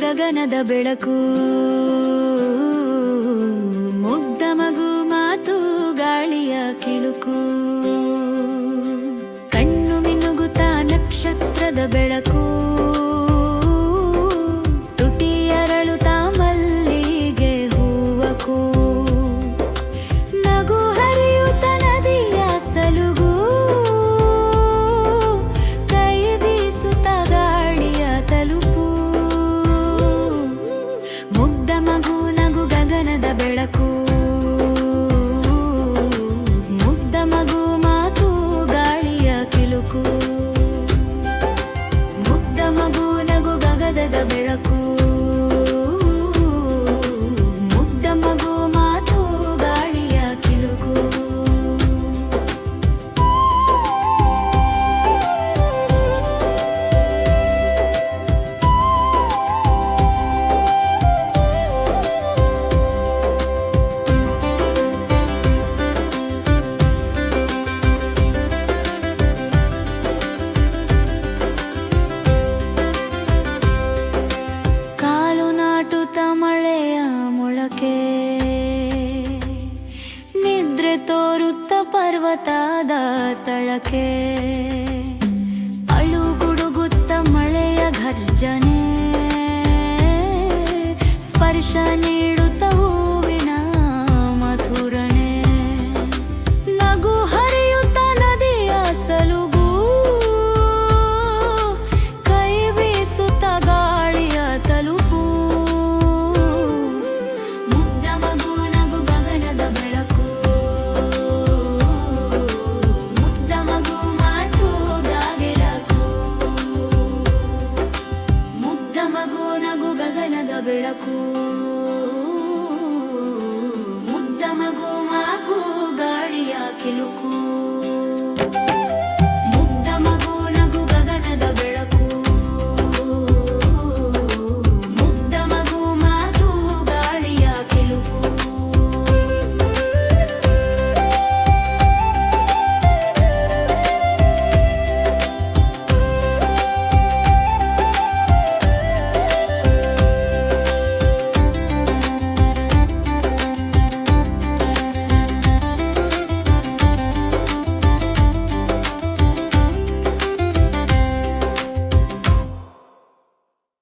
ಗಗನದ ಬೆಳಕು. ಮುಗ್ಧ ಮಗು ಮಾತು ಗಾಳಿಯ ಕಿಲುಕು ಕಣ್ಣು ಮಿನುಗುತ್ತಾ ನಕ್ಷತ್ರದ ಬೆಳಕು. ಪರ್ವತದ ತಳಕೆ ಅಳುಗುಡುಗುತ್ತ ಮಳೆಯ ಘರ್ಜನೆ ಸ್ಪರ್ಶನೆ ಬೆಳಕು ಮುದ್ದಮಗು ಮಾಗೂ ಗಾಳಿಯ ಕಿಲುಕು.